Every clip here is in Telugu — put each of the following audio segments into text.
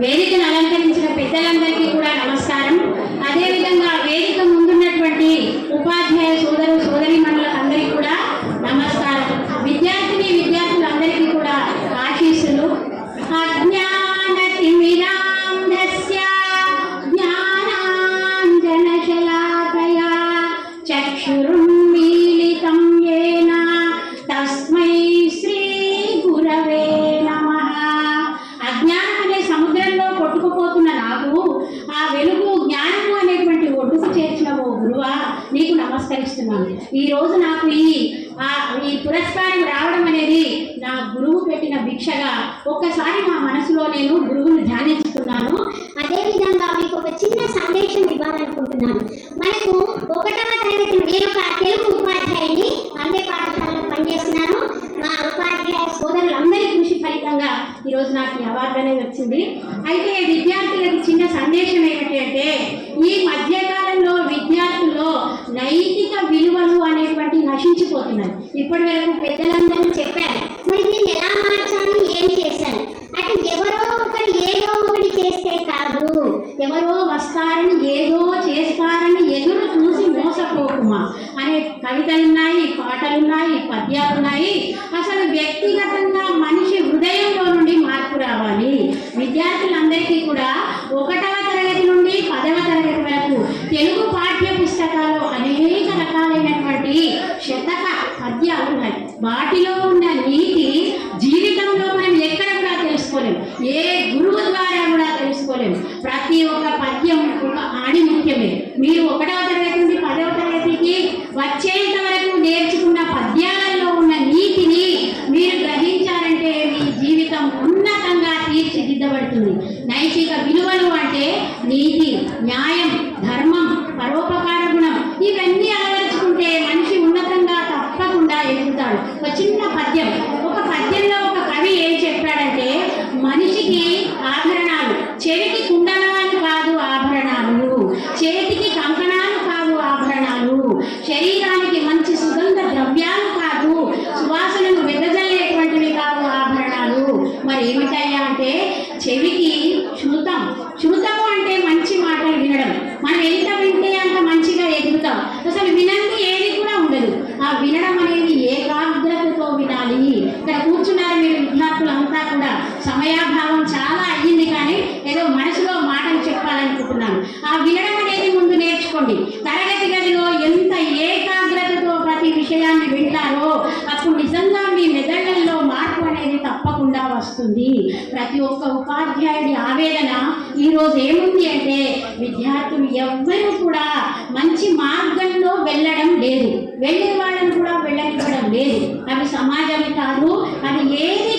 very ఈ రోజు నాకు ఈ ఈ పురస్కారం రావడం అనేది నా గురువు పెట్టిన భిక్షగా. ఒక్కసారి నా మనసులో నేను గురువును ధ్యానిస్తున్నాను అదేవిధంగా మీకు ఒక చిన్న సందేశం ఇవ్వాలనుకుంటున్నాను. మనకు ఒకటవ తరగతి నేను ఒక తెలుగు ఉపాధ్యాయుని అందే పాఠశాలలో పనిచేస్తున్నాను మా ఉపాధ్యాయ సోదరులందరి కృషి ఫలితంగా ఈరోజు నాకు ఈ అవార్డు అనేది వచ్చింది. అయితే విద్యార్థులకు చిన్న సందేశం ఏమిటి అంటే ఈ మధ్యకాల విద్యార్థుల్లో నైతిక విలువలు అనేటువంటి నశించిపోతున్నాయి ఇప్పటి వరకు పెద్దలందరూ మరి నేను ఎలా మార్చాలి ఏం చేశాను? అంటే ఎవరో ఒకరు ఏదో ఒకటి చేస్తే కాదు. ఎవరో వస్తారని ఏదో చేస్తారని ఎదురు చూసి మోసపోకుమా? అనే కవితలున్నాయి పాటలున్నాయి పద్యాలున్నాయి. అసలు వ్యక్తిగతంగా మనిషి హృదయంలో నుండి మార్పు రావాలి. విద్యార్థులందరికీ కూడా ఒకటవ తరగతి నుండి పదవ తరగతి వరకు తెలుగు వాటిలో ఉన్న నీతి జీవితంలో మనం ఎక్కడ కూడా తెలుసుకోలేము ఏ గురువు ద్వారా కూడా తెలుసుకోలేము ప్రతి ఒక్క పద్యం ఒక ఆడి ముఖ్యమే. మీరు ఒకటవ తరగతి నుండి పదవ తరగతికి వచ్చేంత వరకు నేర్చుకున్న పద్యాలలో ఉన్న నీతిని మీరు గ్రహించాలంటే మీ జీవితం ఉన్నతంగా తీర్చిదిద్దబడుతుంది. నైతిక విలువలు అంటే నీతి న్యాయం ధర్మం పరోపకార గుణం ఇవన్నీ అలవరుచుకుంటే మనిషి ఉన్నతంగా తప్పకుండా ఎదుగుతాడు ఒక చిన్న పద్యం ఒక పద్యంలో ఒక కవి ఏం చెప్పాడంటే మనిషికి ఆభరణాలు చెవికి కుండలాలు కాదు ఆభరణాలు. చేతికి కంకణాలు కాదు ఆభరణాలు. శరీరానికి మంచి సుగంధ ద్రవ్యాలు కాదు సువాసనను వెదజల్లేటువంటివి కాదు ఆభరణాలు. మరి ఏమిటయ్యా అంటే చెవికి శృతం శృతము అంటే మంచి మాటలు వినడం మనం ఎంత వింటే అంత మంచిగా ఎదుగుతాం అసలు వినంది ఏది కూడా ఉండదు ఆ వినడం అనేది ఏకాగ్రతతో వినాలి ఇక్కడ కూర్చున్నారు మీరు విద్యార్థులంతా కూడా సమయాభావం చాలా అయ్యింది కానీ ఏదో మనసులో మాటలు చెప్పాలనుకుంటున్నాను. ఆ వినడం అనేది ముందు నేర్చుకోండి. తరగతి గదిలో ఎంత ఏకాగ్రతతో ప్రతి విషయాన్ని వింటారో అప్పుడు నిజంగా మీ మెదళ్ళల్లో మార్పు అనేది తప్పకుండా వస్తుంది. ప్రతి ఒక్క ఉపాధ్యాయుడి ఆవేదన ఈరోజు ఏముంది అంటే విద్యార్థులు ఎవ్వరూ కూడా మంచి మార్గంలో వెళ్ళడం లేదు. వెళ్ళే వాళ్ళని కూడా వెళ్ళనివ్వడం లేదు. అవి సమాజం కాదు అది ఏది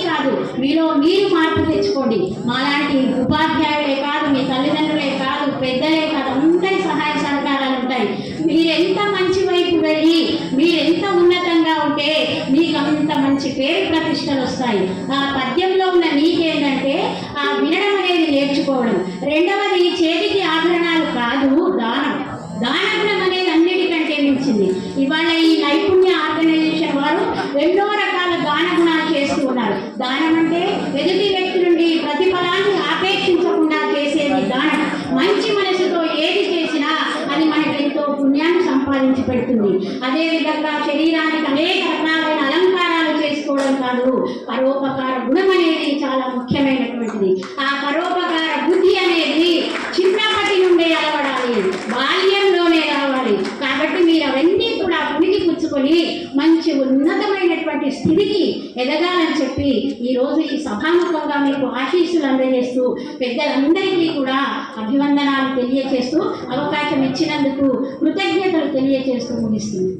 మీలో మీరు మార్పు తెచ్చుకోండి. మాలాంటి ఉపాధ్యాయులే కాదు మీ తల్లిదండ్రులే కాదు పెద్దలే కాదు అందరి సహాయ సహకారాలు ఉంటాయి. మీరెంత మంచి వైపు వెళ్ళి మీరెంత ఉన్నతంగా ఉంటే మీకు అంత మంచి పేరు ప్రతిష్టలు వస్తాయి. ఆ పద్యంలో ఉన్న నీకేంటంటే ఆ వినడం అనేది నేర్చుకోవడం. రెండవది చేతికి ఆభరణాలు కాదు దానం. దానం అనేది అన్నిటికంటే మించింది. ఇవాళ ఈ నైపుణ్య ఆర్గనైజేషన్ వారు ఎన్నో రకాల దాన గుణాలు చేస్తూ ఉన్నారు దానం అంటే ఎదుటి వ్యక్తి నుండి ప్రతిఫలాన్ని ఆపేక్షించకుండా చేసేది దానం మంచి మనసుతో ఏది చేసినా అది మనకి ఎంతో పుణ్యాన్ని సంపాదించి పెడుతుంది. అదేవిధంగా శరీరానికి అనేక రకాలైన అలంకారాలు చేసుకోవడం కాదు. పరోపకార గుణం అనేది చాలా ముఖ్యమైనటువంటిది. ఆ పరోపకార బుద్ధి అనేది చిన్నప్పటి నుండే అలవడాలి. బాల్యంలోనే రావాలి కాబట్టి మీరు అవన్నీ కూడా మంచి ఉన్నతమైనటువంటి స్థితికి ఎదగాలని చెప్పి ఈరోజు ఈ సభాముఖంగా మీకు ఆశీస్సులు అందజేస్తూ పెద్దలందరికీ కూడా అభివందనాలు తెలియజేస్తూ అవకాశం ఇచ్చినందుకు కృతజ్ఞతలు తెలియజేస్తూ ముగిస్తుంది